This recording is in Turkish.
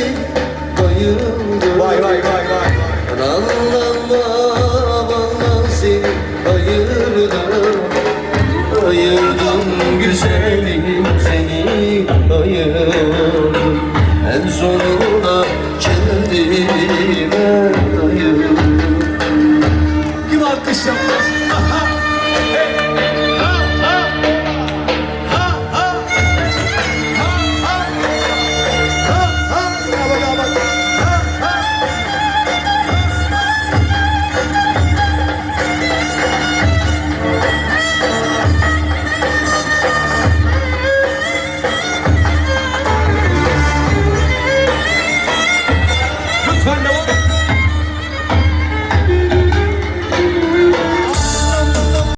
sensin bayıldım Vay vay vay vay Anlamam anlam seni ayırdım Ayırdım güzelim seni ayırdım En sonunda kendime ayırdım Kim alkış yapmaz? Aha! Hey!